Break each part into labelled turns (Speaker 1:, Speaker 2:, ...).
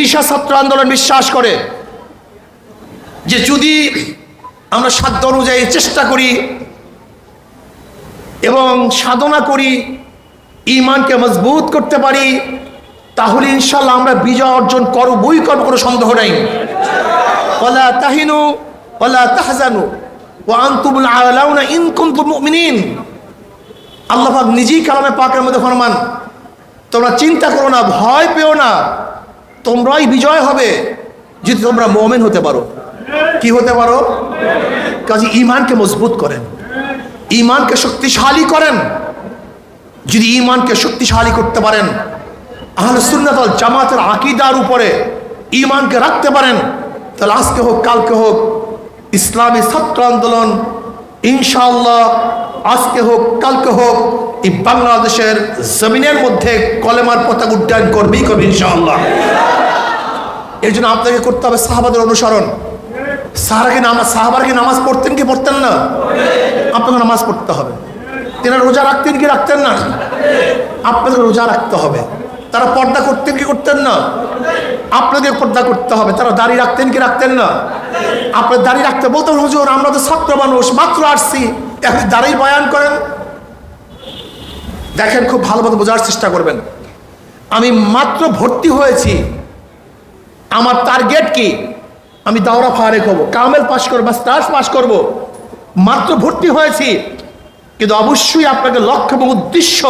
Speaker 1: ঈশা ছাত্র আন্দোলন বিশ্বাস করে যে যদি আমরা সাধ্য অনুযায়ী চেষ্টা করি এবং সাধনা করি ইমানকে মজবুত করতে পারি, তাহলে ইনশাল্লাহ আমরা বিজয় অর্জন করবই করব কোনো সন্দেহ নাই। ওলা তাহিনু ওলা তাহজানু ও আন্তুমুল আলাউনা ইন কুনতুম মুমিনিন। আল্লাহ নিজেই কালামে পাকের মধ্যে ফরমান, তোমরা চিন্তা করো না, ভয় পেও না। তোমরাই বিজয় হবে যদি তোমরা মোমেন হতে পারো। কি হতে পারো? কাজে ইমানকে মজবুত করেন। ইমানকে শক্তিশালী করেন। যদি ইমানকে শক্তিশালী করতে পারেন, আহলে সুন্নাতল জামাতের আকিদার উপরে ইমানকে রাখতে পারেন, তাহলে আজকে হোক, কালকে হোক, ইসলামী ছাত্র আন্দোলন, ইনশাআল্লাহ আজকে হোক, কালকে হোক, এই বাংলাদেশের জমিনের মধ্যে কলেমার পতাকা উড্ডয়ন করবেই করবে ইনশাআল্লাহ। এর জন্য আপনাকে করতে হবে সাহাবাদের অনুসরণ। সাহারাকে নামাজ, সাহাবার কি নামাজ পড়তেন কি পড়তেন না? আপনাকে নামাজ পড়তে হবে। তেনারা রোজা রাখতেন কি রাখতেন না? আপনাদের রোজা রাখতে হবে। তারা পর্দা করতেন কি করতেন না? আপনাদের পর্দা করতে হবে। তারা দাড়ি রাখতেন কি রাখতেন না? আপনার দাড়ি রাখতে বলতেন, হুজুর, আমরা তো ছাত্র মানুষ, মাত্র আসছি। এখন দাড়ি বয়ান করেন, দেখেন খুব ভালোভাবে বোঝার চেষ্টা করবেন। আমি মাত্র ভর্তি হয়েছি। আমার টার্গেট কি? আমি দাওরা ফারেক হব কামেল পাশ করব বা স্টার্স পাশ করব। মাত্র ভর্তি হয়েছি। কিন্তু অবশ্যই আপনাকে লক্ষ্য এবং উদ্দেশ্য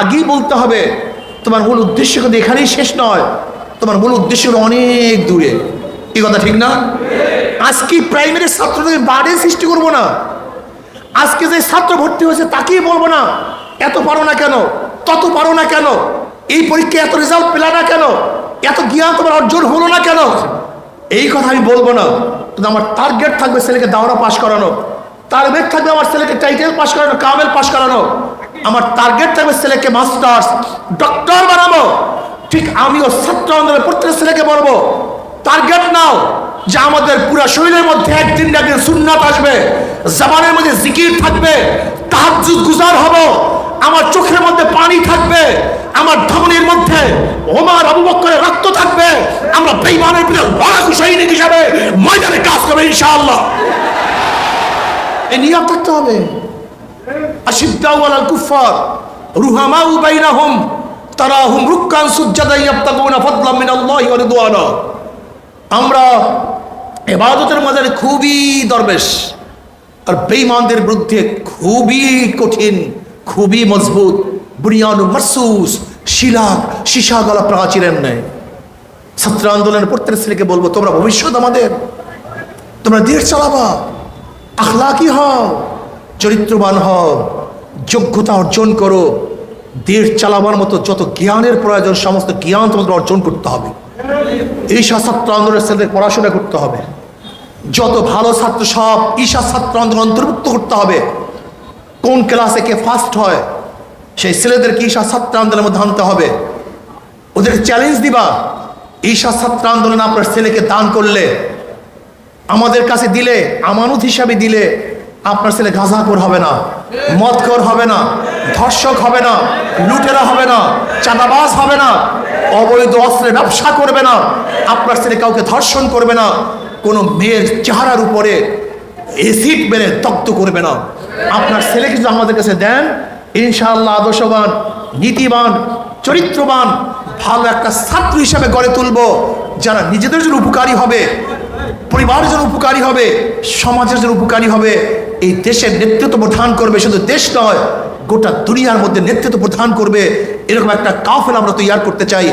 Speaker 1: আগেই বলতে হবে, তোমার মূল উদ্দেশ্য কিন্তু এখানেই শেষ নয়। তোমার মূল উদ্দেশ্য অনেক দূরে। কি কথা, ঠিক না? আজকে প্রাইমারি ছাত্রদের বার্ডেন সৃষ্টি করব না। আজকে যে ছাত্র ভর্তি হয়েছে, তাকেই বলব না, এত পারো না কেন? তত পারো না কেন? এই পরীক্ষায় এত রেজাল্ট পেলা না কেন? এত জ্ঞান তোমার অর্জন হলো না কেন? এই কথা আমি বলব না। কিন্তু আমার টার্গেট থাকবে ছেলেকে দাওরা পাশ করানো। টার্গেট থাকবে আমার ছেলেকে টাইটেল পাশ করানো, কামেল পাশ করানো। আমার টার্গেট থাকবে ছেলেকে মাস্টার্স ডক্টর বানাবো। ঠিক আমিও ছাত্র আন্দোলনের প্রত্যেক ছেলেকে বলব টার্গেট নাও। যে আমাদের পুরা শরীরের মধ্যে একদিন একদিন সুন্নাত আসবে, জবানের মধ্যে জিকির থাকবে, তাহাজ্জুদ গুজার হব, আমার চোখের মধ্যে পানি থাকবে, আমার ধমনির মধ্যে ওমার আবু বক্করের রক্ত থাকবে, আমরা বেঈমানের বিরুদ্ধে লড়াকু সৈনিক হিসাবে ময়দানে কাজ করবে ইনশাআল্লাহ। এই নিয়ম থাকতে হবে। আশিদ্দাউ আলাল কুফার রুহামাউ বাইনাহুম, তারাহুম রুক্কান সুজ্জাদা ইয়াবতাগুনা ফাদলাম মিনাল্লাহি ওয়া রিদওয়ানা। আমরা এবাদতের মাঝে খুবই দরবেশ আর বেঈমানদের বিরুদ্ধে খুবই কঠিন, খুবই মজবুত বুনিয়ানু মারসুস শিলা গলা প্রাচীরের নেয় ছাত্র আন্দোলনের প্রত্যেক ছেলেকে বলব, তোমরা ভবিষ্যৎ আমাদের, তোমরা দেশ চালাবা, আখলাকি হও, চরিত্রবান হও, যোগ্যতা অর্জন করো, দেশ চালাবার মতো যত জ্ঞানের প্রয়োজন, সমস্ত জ্ঞান তোমাদের অর্জন করতে হবে। ঈশা ছাত্র আন্দোলনের ছেলেদের পড়াশোনা করতে হবে। যত ভালো ছাত্র সব ঈশা ছাত্র আন্দোলন অন্তর্ভুক্ত করতে হবে। কোন ক্লাসে কে ফার্স্ট হয়, সেই ছেলেদেরকে ঈশা ছাত্র আন্দোলনের মধ্যে আনতে হবে। ওদের চ্যালেঞ্জ দিবা, ঈশা ছাত্র আন্দোলন আপনার ছেলেকে দান করলে, আমাদের কাছে দিলে, আমানত হিসাবে দিলে আপনার ছেলে গাঁজাখোর হবে না মদখোর হবে না। ধর্ষক হবে না, লুটেরা হবে না, চাঁদাবাজ হবে না, অবৈধ অস্ত্রের ব্যবসা করবে না, আপনার ছেলে কাউকে ধর্ষণ করবে না, কোনো মেয়ের চেহারার উপরে এসিড মেরে দগ্ধ করবে না। আপনার ছেলে কিছু আমাদের কাছে দেন, ইনশাআল্লাহ আদর্শবান, নীতিবান, চরিত্রবান, ভালো একটা ছাত্র হিসাবে গড়ে তুলব, যারা নিজেদের জন্য উপকারী হবে, পরিবারের জন্য উপকারী হবে, সমাজের জন্য উপকারী হবে, এই দেশের নেতৃত্ব প্রদান করবে শুধু দেশ নয় গোটা দুনিয়ার মধ্যে নেতৃত্ব প্রদান করবে এরকম একটা কাফেল আমরা তৈরি করতে চাই।